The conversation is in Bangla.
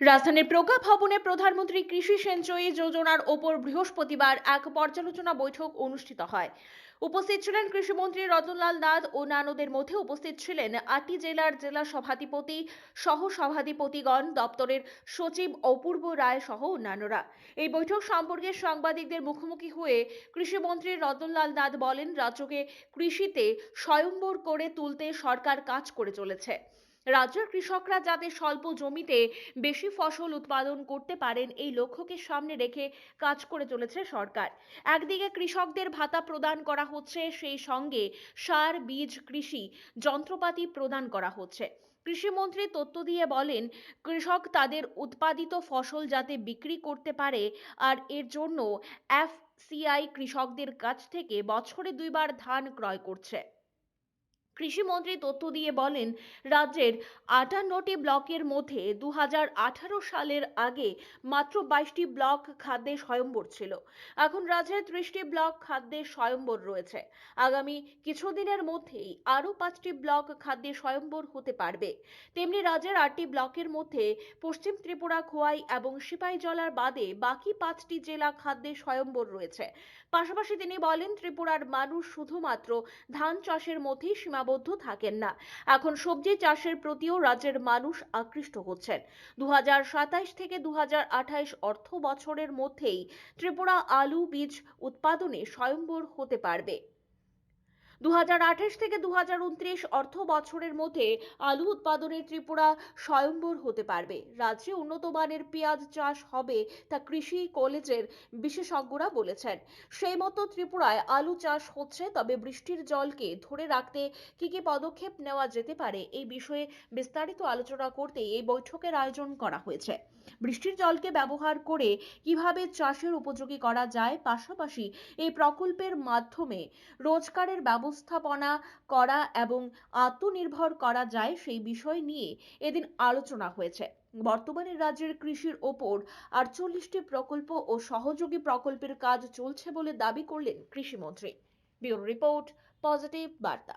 রাজধানীর প্রজ্ঞা ভবনে প্রধানমন্ত্রী কৃষি সিঞ্চয়ী যোজনার ওপর বৃহস্পতিবার এক পর্যালোচনা বৈঠক অনুষ্ঠিত হয়। উপস্থিত ছিলেন কৃষিমন্ত্রী রতনলাল নাথ ও নানদের মধ্যে উপস্থিত ছিলেন আটটি জেলার জেলা সভাধিপতি, সহ সভাধিপতিগণ, দপ্তরের সচিব অপূর্ব রায় সহ অন্যান্যরা। এই বৈঠক সম্পর্কে সাংবাদিকদের মুখোমুখি হয়ে কৃষিমন্ত্রী রতনলাল নাথ বলেন, রাজ্যকে কৃষিতে স্বয়ম্বর করে তুলতে সরকার কাজ করে চলেছে। রাজ্যের কৃষকরা যাতে স্বল্প জমিতে বেশি ফসল উৎপাদন করতে পারেন, এই লক্ষ্যকে সামনে রেখে কাজ করে চলেছে সরকার। একদিকে কৃষকদের ভাতা প্রদান করা হচ্ছে, সেই সঙ্গে সার, বীজ, কৃষি যন্ত্রপাতি প্রদান করা হচ্ছে। কৃষিমন্ত্রী তথ্য দিয়ে বলেন, কৃষক তাদের উৎপাদিত ফসল যাতে বিক্রি করতে পারে, আর এর জন্য এফসিআই কৃষকদের কাছ থেকে বছরে দুইবার ধান ক্রয় করছে। কৃষিমন্ত্রী তথ্য দিয়ে বলেন, রাজ্যের আটান্নটি ব্লকের মধ্যে দু হাজার আঠারো সালের আগে মাত্র বাইশটি ব্লক খাদ্যে স্বয়ম্বর ছিল। এখন রাজ্যের ত্রিশটি ব্লক খাদ্যে স্বয়ম্বর রয়েছে। আগামী কিছুদিনের মধ্যেই আরও পাঁচটি ব্লক খাদ্যে স্বয়ম্বর হতে পারবে। তেমনি রাজ্যের আটটি ব্লকের মধ্যে পশ্চিম ত্রিপুরা, খোয়াই এবং সিপাহীজলার বাদে বাকি পাঁচটি জেলা খাদ্যে স্বয়ম্বর রয়েছে। পাশাপাশি তিনি বলেন, ত্রিপুরার মানুষ শুধুমাত্র ধান চাষের মধ্যেই সীমাবদ্ধ থাকেন না। এখন সবজি চাষের প্রতিও রাজ্যের মানুষ আকৃষ্ট হচ্ছেন। দুই হাজার সাতাশ থেকে দু অর্থ বছরের মধ্যেই ত্রিপুরা আলু বীজ উৎপাদনে স্বয়ম্বর হতে পারবে। দু হাজার আঠাশ থেকে দু অর্থ বছরের মধ্যে আলু উৎপাদনে ত্রিপুরা স্বয়ম্বর হতে পারবে। রাজ্যে উন্নত মানের পেঁয়াজ চাষ হবে, তা কৃষি কলেজের বিশেষজ্ঞরা বলেছেন। সেই মতো ত্রিপুরায় আলু চাষ হচ্ছে, তবে বৃষ্টির জলকে ধরে রাখতে কি কি পদক্ষেপ নেওয়া যেতে পারে, এই বিষয়ে বিস্তারিত আলোচনা করতে এই বৈঠকের আয়োজন করা হয়েছে। বৃষ্টির জলকে ব্যবহার করে কীভাবে চাষের উপযোগী করা যায়, পাশাপাশি এই প্রকল্পের মাধ্যমে রোজগারের ব্যবস্থাপনা করা এবং আত্মনির্ভর করা যায় সেই বিষয় নিয়ে এদিন আলোচনা হয়েছে। বর্তমানে রাজ্যের কৃষির ওপর আটচল্লিশটি প্রকল্প ও সহযোগী প্রকল্পের কাজ চলছে বলে দাবি করলেন কৃষিমন্ত্রী। ব্যুরো রিপোর্ট, পজিটিভ বার্তা।